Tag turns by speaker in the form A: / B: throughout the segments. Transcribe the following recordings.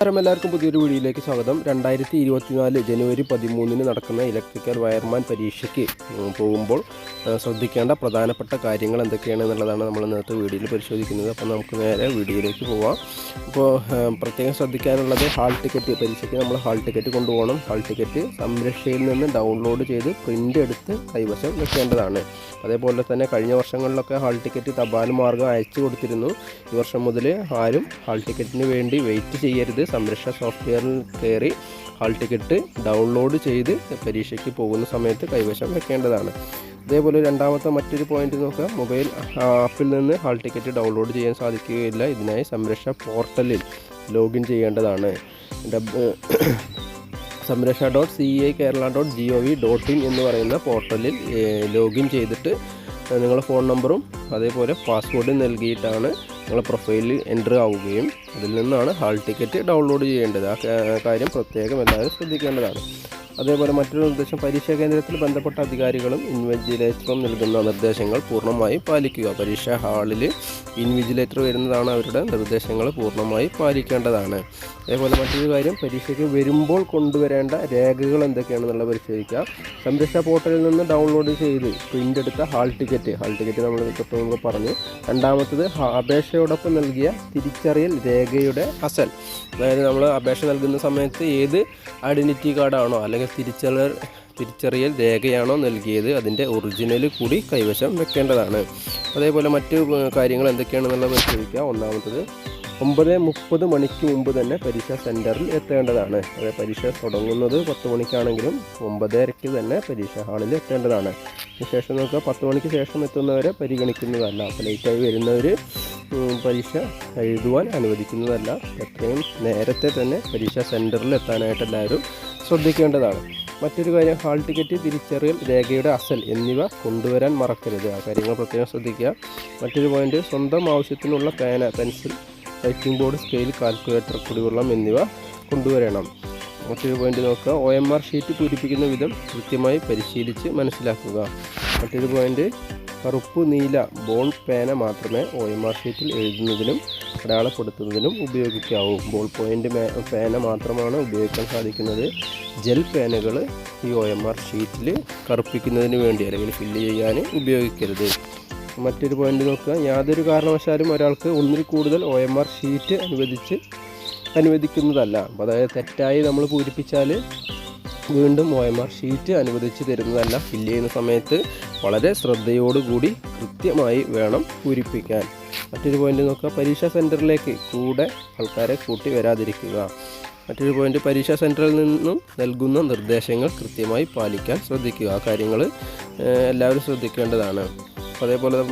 A: നമസ്കാരം. എല്ലാവർക്കും പുതിയൊരു വീഡിയോയിലേക്ക് സ്വാഗതം. രണ്ടായിരത്തി ഇരുപത്തിനാല് ജനുവരി പതിമൂന്നിന് നടക്കുന്ന ഇലക്ട്രിക്കൽ വയർമാൻ പരീക്ഷയ്ക്ക് പോകുമ്പോൾ ശ്രദ്ധിക്കേണ്ട പ്രധാനപ്പെട്ട കാര്യങ്ങൾ എന്തൊക്കെയാണ് എന്നുള്ളതാണ് നമ്മൾ ഇന്നത്തെ വീഡിയോയിൽ പരിശോധിക്കുന്നത്. അപ്പോൾ നമുക്ക് നേരെ വീഡിയോയിലേക്ക് പോവാം. അപ്പോൾ പ്രത്യേകം ശ്രദ്ധിക്കാനുള്ളത് ഹാൾ ടിക്കറ്റ്. പരീക്ഷയ്ക്ക് നമ്മൾ ഹാൾ ടിക്കറ്റ് കൊണ്ടുപോകണം. ഹാൾ ടിക്കറ്റ് സംരക്ഷയിൽ നിന്ന് ഡൗൺലോഡ് ചെയ്ത് പ്രിന്റ് എടുത്ത് കൈവശം വെക്കേണ്ടതാണ്. അതേപോലെ തന്നെ കഴിഞ്ഞ വർഷങ്ങളിലൊക്കെ ഹാൾ ടിക്കറ്റ് തപാൽ മാർഗം അയച്ചു കൊടുത്തിരുന്നു. ഈ വർഷം മുതൽ ആരും ഹാൾ ടിക്കറ്റിന് വേണ്ടി വെയിറ്റ് ചെയ്യരുത്. സംരക്ഷ സോഫ്റ്റ്വെയറിൽ കയറി ഹാൾ ടിക്കറ്റ് ഡൗൺലോഡ് ചെയ്ത് പരീക്ഷയ്ക്ക് പോകുന്ന സമയത്ത് കൈവശം വെക്കേണ്ടതാണ്. അതേപോലെ രണ്ടാമത്തെ മറ്റൊരു പോയിന്റ് നോക്കുക. മൊബൈൽ ആപ്പിൽ നിന്ന് ഹാൾ ടിക്കറ്റ് ഡൗൺലോഡ് ചെയ്യാൻ സാധിക്കുകയില്ല. ഇതിനായി സംരക്ഷ പോർട്ടലിൽ ലോഗിൻ ചെയ്യേണ്ടതാണ്. Samraksha dot C I Kerala dot G O V dot in എന്ന് പറയുന്ന പോർട്ടലിൽ ലോഗിൻ ചെയ്തിട്ട് നിങ്ങളുടെ ഫോൺ നമ്പറും അതേപോലെ പാസ്വേഡും നൽകിയിട്ടാണ് നിങ്ങളുടെ പ്രൊഫൈലിൽ എന്റർ ആവുകയും അതിൽ നിന്നാണ് ഹാൾ ടിക്കറ്റ് ഡൗൺലോഡ് ചെയ്യേണ്ടത്. ആ കാര്യം പ്രത്യേകം എല്ലാവരും ശ്രദ്ധിക്കേണ്ടതാണ്. അതേപോലെ മറ്റൊരു നിർദ്ദേശം പരീക്ഷാ കേന്ദ്രത്തിൽ ബന്ധപ്പെട്ട അധികാരികളും ഇൻവിജിലേറ്ററും നൽകുന്ന നിർദ്ദേശങ്ങൾ പൂർണമായി പാലിക്കുക. പരീക്ഷാ ഹാളിൽ ഇൻവിജിലേറ്റർ വരുന്നതാണ് അവരുടെ നിർദ്ദേശങ്ങൾ പൂർണമായി പാലിക്കേണ്ടതാണ്. അതേപോലെ മറ്റൊരു കാര്യം പരീക്ഷയ്ക്ക് വരുമ്പോൾ കൊണ്ടുവരേണ്ട രേഖകൾ എന്തൊക്കെയാണെന്നുള്ള പരിശോധിക്കുക സംരക്ഷ പോർട്ടലിൽ നിന്ന് ഡൗൺലോഡ് ചെയ്ത് പ്രിന്റ് എടുത്ത ഹാൾ ടിക്കറ്റ് ഹാൾ ടിക്കറ്റ് നമ്മൾ തൊട്ട് മുമ്പ് പറഞ്ഞു. രണ്ടാമത്തത് അപേക്ഷയോടൊപ്പം നൽകിയ തിരിച്ചറിയൽ രേഖയുടെ അസൽ. അതായത് നമ്മൾ അപേക്ഷ നൽകുന്ന സമയത്ത് ഏത് ഐഡന്റിറ്റി കാർഡാണോ അല്ലെങ്കിൽ തിരിച്ചറിയൽ തിരിച്ചറിയൽ രേഖയാണോ നൽകിയത് അതിന്റെ ഒറിജിനൽ കൂടി കൈവശം വെക്കേണ്ടതാണ്. അതേപോലെ മറ്റു കാര്യങ്ങൾ എന്തൊക്കെയാണെന്നുള്ളത് പരിശോധിക്കുക ഒന്നാമത്തത് ഒമ്പത് മുപ്പത് മണിക്ക് മുമ്പ് തന്നെ പരീക്ഷാ സെന്ററിൽ എത്തേണ്ടതാണ്. അതായത് പരീക്ഷ തുടങ്ങുന്നത് പത്ത് മണിക്കാണെങ്കിലും ഒമ്പതരയ്ക്ക് തന്നെ പരീക്ഷാ ഹാളിൽ എത്തേണ്ടതാണ്. ശേഷം നോക്കുക പത്ത് മണിക്ക് ശേഷം എത്തുന്നവരെ പരിഗണിക്കുന്നതല്ല. അപ്പോൾ ലേറ്റായി വരുന്നവർ പരീക്ഷ എഴുതുവാൻ അനുവദിക്കുന്നതല്ല. എത്രയും നേരത്തെ തന്നെ പരീക്ഷാ സെന്ററിൽ എത്താനായിട്ട് എല്ലാവരും ശ്രദ്ധിക്കേണ്ടതാണ്. മറ്റൊരു കാര്യം ഹാൾ ടിക്കറ്റ് തിരിച്ചറിയൽ രേഖയുടെ അസൽ എന്നിവ കൊണ്ടുവരാൻ മറക്കരുത്. ആ കാര്യങ്ങൾ പ്രത്യേകം ശ്രദ്ധിക്കുക. മറ്റൊരു പോയിന്റ് സ്വന്തം ആവശ്യത്തിനുള്ള പേന pencil writing board scale calculator കുടിവെള്ളം എന്നിവ കൊണ്ടുവരണം. മറ്റൊരു പോയിന്റ് നോക്കുക. ഒ എം ആർ ഷീറ്റ് പൂരിപ്പിക്കുന്ന വിധം കൃത്യമായി പരിശീലിച്ച് മനസ്സിലാക്കുക. മറ്റൊരു പോയിന്റ് കറുപ്പ് നീല ബോൾ പേന മാത്രമേ ഒ എം ആർ ഷീറ്റിൽ എഴുതുന്നതിനും അടയാളപ്പെടുത്തുന്നതിനും ഉപയോഗിക്കാവൂ. ബോൾ പോയിന്റ് പേന മാത്രമാണ് ഉപയോഗിക്കാൻ സാധിക്കുന്നത്. ജെൽ പേനകൾ ഈ ഒ എം ആർ ഷീറ്റിൽ കറുപ്പിക്കുന്നതിന് വേണ്ടി അല്ലെങ്കിൽ ഫില്ല് ചെയ്യാൻ ഉപയോഗിക്കരുത്. മറ്റൊരു പോയിന്റ് നോക്കുക. യാതൊരു കാരണവശാലും ഒരാൾക്ക് ഒന്നിൽ കൂടുതൽ ഒ എം ആർ ഷീറ്റ് അനുവദിച്ച് അനുവദിക്കുന്നതല്ല. അതായത് തെറ്റായി നമ്മൾ പൂരിപ്പിച്ചാൽ വീണ്ടും ഒ എം ആർ ഷീറ്റ് അനുവദിച്ച് തരുന്നതല്ല. ഫില്ല് ചെയ്യുന്ന സമയത്ത് വളരെ ശ്രദ്ധയോടുകൂടി കൃത്യമായി വേണം പൂരിപ്പിക്കാൻ. മറ്റൊരു പോയിന്റ് നോക്കുക. പരീക്ഷാ സെന്ററിലേക്ക് കൂടെ ആൾക്കാരെ കൂട്ടി വരാതിരിക്കുക. മറ്റൊരു പോയിന്റ് പരീക്ഷാ സെന്ററിൽ നിന്നും നൽകുന്ന നിർദ്ദേശങ്ങൾ കൃത്യമായി പാലിക്കാൻ ശ്രദ്ധിക്കുക. ആ കാര്യങ്ങൾ എല്ലാവരും ശ്രദ്ധിക്കേണ്ടതാണ്. അതേപോലെ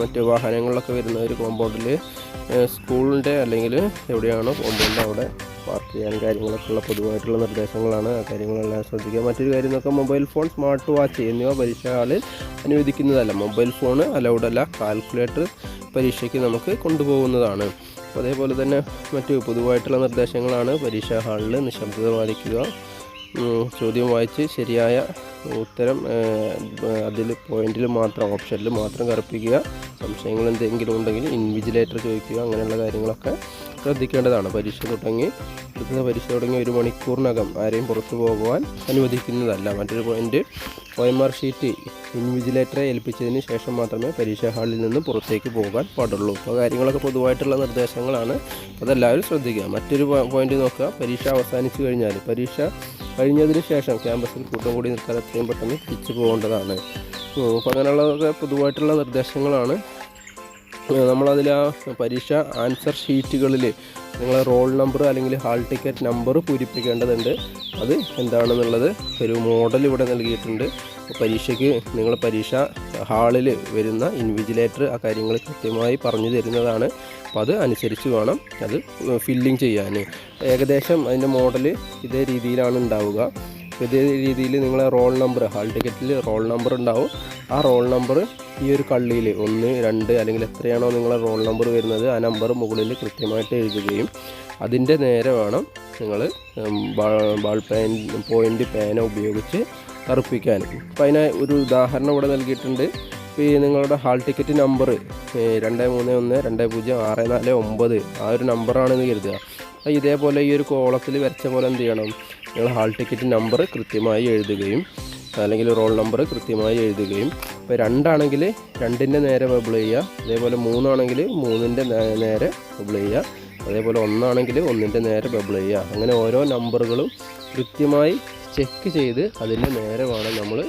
A: മറ്റ് വാഹനങ്ങളിലൊക്കെ വരുന്ന ഒരു കോമ്പൗണ്ടിൽ സ്കൂളിന്റെ അല്ലെങ്കിൽ എവിടെയാണോ കോമ്പൗണ്ട് അവിടെ പാർക്ക് ചെയ്യാൻ കാര്യങ്ങളൊക്കെ ഉള്ള പൊതുവായിട്ടുള്ള നിർദ്ദേശങ്ങളാണ്. ആ കാര്യങ്ങളെല്ലാം ശ്രദ്ധിക്കുക. മറ്റൊരു കാര്യം നോക്കാം. മൊബൈൽ ഫോൺ സ്മാർട്ട് വാച്ച് എന്നിവ പരീക്ഷകളിൽ അനുവദിക്കുന്നതല്ല. മൊബൈൽ ഫോൺ അലൗഡ് അല്ല. കാൽക്കുലേറ്റർ പരീക്ഷയ്ക്ക് നമുക്ക് കൊണ്ടുപോകുന്നതാണ്. അപ്പോൾ അതേപോലെ തന്നെ മറ്റു പൊതുവായിട്ടുള്ള നിർദ്ദേശങ്ങളാണ് പരീക്ഷാ ഹാളിൽ നിശബ്ദത പാലിക്കുക. ചോദ്യം വായിച്ച് ശരിയായ ഉത്തരം അതിൽ പോയിന്റിൽ മാത്രം ഓപ്ഷനിൽ മാത്രം കറുപ്പിക്കുക. സംശയങ്ങൾ എന്തെങ്കിലും ഉണ്ടെങ്കിൽ ഇൻവിജിലേറ്റർ ചോദിക്കുക. അങ്ങനെയുള്ള കാര്യങ്ങളൊക്കെ ശ്രദ്ധിക്കേണ്ടതാണ്. പരീക്ഷ തുടങ്ങി അടുത്ത പരീക്ഷ തുടങ്ങി ഒരു മണിക്കൂറിനകം ആരെയും പുറത്തു പോകുവാൻ അനുവദിക്കുന്നതല്ല. മറ്റൊരു point O M R sheet ഇൻവിജിലേറ്ററെ ഏൽപ്പിച്ചതിന് ശേഷം മാത്രമേ പരീക്ഷാ ഹാളിൽ നിന്ന് പുറത്തേക്ക് പോകാൻ പാടുള്ളൂ. അപ്പോൾ കാര്യങ്ങളൊക്കെ പൊതുവായിട്ടുള്ള നിർദ്ദേശങ്ങളാണ്. അതെല്ലാവരും ശ്രദ്ധിക്കുക. മറ്റൊരു പോയിന്റ് നോക്കുക. പരീക്ഷ അവസാനിച്ചു കഴിഞ്ഞാൽ പരീക്ഷ കഴിഞ്ഞതിന് ശേഷം ക്യാമ്പസിൽ കൂട്ടം കൂടി നിൽക്കാതെ എത്രയും പെട്ടെന്ന് തിരിച്ചു പോകേണ്ടതാണ്. അപ്പോൾ അങ്ങനെയുള്ളതൊക്കെ പൊതുവായിട്ടുള്ള നിർദ്ദേശങ്ങളാണ്. നമ്മളതിൽ ആ പരീക്ഷ ആൻസർ ഷീറ്റുകളിൽ നിങ്ങളെ റോൾ നമ്പർ അല്ലെങ്കിൽ ഹാൾ ടിക്കറ്റ് നമ്പർ പൂരിപ്പിക്കേണ്ടതുണ്ട്. അത് എന്താണെന്നുള്ളത് ഒരു മോഡൽ ഇവിടെ നൽകിയിട്ടുണ്ട്. പരീക്ഷയ്ക്ക് നിങ്ങൾ പരീക്ഷ ഹാളിൽ വരുന്ന ഇൻവിജിലേറ്റർ ആ കാര്യങ്ങൾ കൃത്യമായി പറഞ്ഞു തരുന്നതാണ്. അപ്പോൾ അത് അനുസരിച്ച് വേണം അത് ഫില്ലിങ് ചെയ്യാൻ ഏകദേശം അതിന്റെ മോഡൽ ഇതേ രീതിയിലാണ് ഉണ്ടാവുക. ഇതേ രീതിയിൽ നിങ്ങളെ റോൾ നമ്പർ ഹാൾ ടിക്കറ്റിൽ റോൾ നമ്പർ ഉണ്ടാവും. ആ റോൾ നമ്പർ ഈ ഒരു കള്ളിയിൽ ഒന്ന് രണ്ട് അല്ലെങ്കിൽ എത്രയാണോ നിങ്ങളെ റോൾ നമ്പർ വരുന്നത് ആ നമ്പർ മുകളിൽ കൃത്യമായിട്ട് എഴുതുകയും അതിന്റെ നേരെ വേണം നിങ്ങൾ ബാൾ പേൻ പോയിന്റ് പേന ഉപയോഗിച്ച് കറുപ്പിക്കാൻ അപ്പോൾ അതിന് ഒരു ഉദാഹരണം ഇവിടെ നൽകിയിട്ടുണ്ട്. ഈ നിങ്ങളുടെ ഹാൾ ടിക്കറ്റ് നമ്പർ രണ്ട് മൂന്ന് ഒന്ന് രണ്ട് പൂജ്യം ആറ് നാല് ഒമ്പത് ആ ഒരു നമ്പറാണെന്ന് കരുതുക. അപ്പോൾ ഇതേപോലെ ഈ ഒരു കോളത്തിൽ വരച്ച പോലെ എന്ത് ചെയ്യണം? നിങ്ങൾ ഹാൾ ടിക്കറ്റ് നമ്പർ കൃത്യമായി എഴുതുകയും അല്ലെങ്കിൽ റോൾ നമ്പർ കൃത്യമായി എഴുതുകയും ഇപ്പോൾ രണ്ടാണെങ്കിൽ രണ്ടിന്റെ നേരെ ബബിൾ ചെയ്യുക അതേപോലെ മൂന്നാണെങ്കിൽ മൂന്നിന്റെ നേരെ ബബിൾ ചെയ്യുക അതേപോലെ ഒന്നാണെങ്കിൽ ഒന്നിന്റെ നേരെ ബബിൾ ചെയ്യുക. അങ്ങനെ ഓരോ നമ്പറുകളും കൃത്യമായി ചെക്ക് ചെയ്ത് അതിന്റെ നേരെ വേണം നമ്മൾ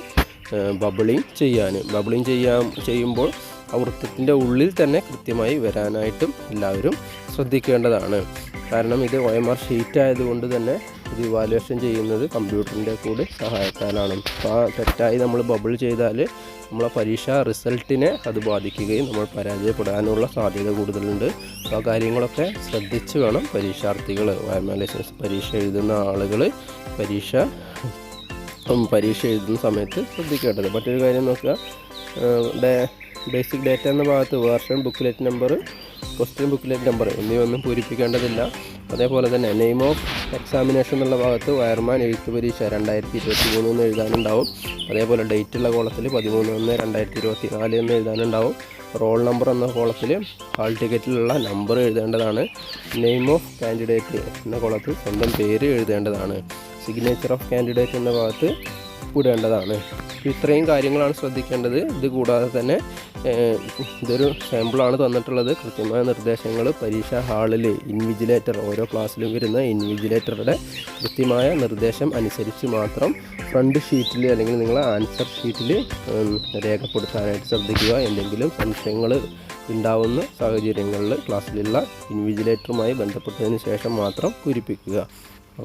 A: ബബിളിങ് ചെയ്യാൻ. ബബിളിങ് ചെയ്യാൻ ചെയ്യുമ്പോൾ ആ വൃത്തത്തിന്റെ ഉള്ളിൽ തന്നെ കൃത്യമായി വരാനായിട്ടും എല്ലാവരും ശ്രദ്ധിക്കേണ്ടതാണ്. കാരണം ഇത് ഒ എം ആർ ഷീറ്റ് ആയതുകൊണ്ട് തന്നെ ഇത് ഇവാലുവേഷൻ ചെയ്യുന്നത് കമ്പ്യൂട്ടറിന്റെ കൂടെ സഹായത്താലാണ്. അപ്പോൾ ആ തെറ്റായി നമ്മൾ ബബിൾ ചെയ്താൽ നമ്മളെ പരീക്ഷ റിസൾട്ടിനെ അത് ബാധിക്കുകയും നമ്മൾ പരാജയപ്പെടാനുള്ള സാധ്യത കൂടുതലുണ്ട്. അപ്പോൾ ആ കാര്യങ്ങളൊക്കെ ശ്രദ്ധിച്ച് വേണം പരീക്ഷാർത്ഥികൾ. വയമാലേഷൻസ് പരീക്ഷ എഴുതുന്ന ആളുകൾ പരീക്ഷ പരീക്ഷ എഴുതുന്ന സമയത്ത് ശ്രദ്ധിക്കേണ്ടത്. മറ്റൊരു കാര്യം നോക്കുക. ബേസിക് ഡേറ്റ എന്ന ഭാഗത്ത് version booklet number question booklet number എന്നിവയൊന്നും പൂരിപ്പിക്കേണ്ടതില്ല. അതേപോലെ തന്നെ നെയിം ഓഫ് എക്സാമിനേഷൻ എന്നുള്ള ഭാഗത്ത് വയർമാൻ എഴുത്ത് പരീക്ഷ രണ്ടായിരത്തി ഇരുപത്തി മൂന്ന് എന്ന് എഴുതാനുണ്ടാവും. അതേപോലെ ഡേറ്റ് ഉള്ള കോളത്തിൽ പതിമൂന്ന് ഒന്ന് രണ്ടായിരത്തി ഇരുപത്തി നാല് എന്ന് എഴുതാനുണ്ടാവും. റോൾ നമ്പർ എന്ന കോളത്തിൽ ഹാൾ ടിക്കറ്റിലുള്ള നമ്പർ എഴുതേണ്ടതാണ്. നെയിം ഓഫ് കാൻഡിഡേറ്റ് എന്ന കോളത്തിൽ സ്വന്തം പേര് എഴുതേണ്ടതാണ്. സിഗ്നേച്ചർ ഓഫ് കാൻഡിഡേറ്റ് എന്ന ഭാഗത്ത് ഇടേണ്ടതാണ്. ഇത്രയും കാര്യങ്ങളാണ് ശ്രദ്ധിക്കേണ്ടത്. ഇത് കൂടാതെ തന്നെ ഇതൊരു സാമ്പിളാണ് തന്നിട്ടുള്ളത്. കൃത്യമായ നിർദ്ദേശങ്ങൾ പരീക്ഷാ ഹാളിൽ ഇൻവിജിലേറ്റർ ഓരോ ക്ലാസ്സിലും വരുന്ന ഇൻവിജിലേറ്ററുടെ കൃത്യമായ നിർദ്ദേശം അനുസരിച്ച് മാത്രം ഫ്രണ്ട് ഷീറ്റിൽ അല്ലെങ്കിൽ നിങ്ങൾ ആൻസർ ഷീറ്റിൽ രേഖപ്പെടുത്താനായിട്ട് ശ്രദ്ധിക്കുക. എന്തെങ്കിലും സംശയങ്ങൾ ഉണ്ടാവുന്ന സാഹചര്യങ്ങളിൽ ക്ലാസ്സിലുള്ള ഇൻവിജിലേറ്ററുമായി ബന്ധപ്പെട്ടതിന് ശേഷം മാത്രം പൂരിപ്പിക്കുക.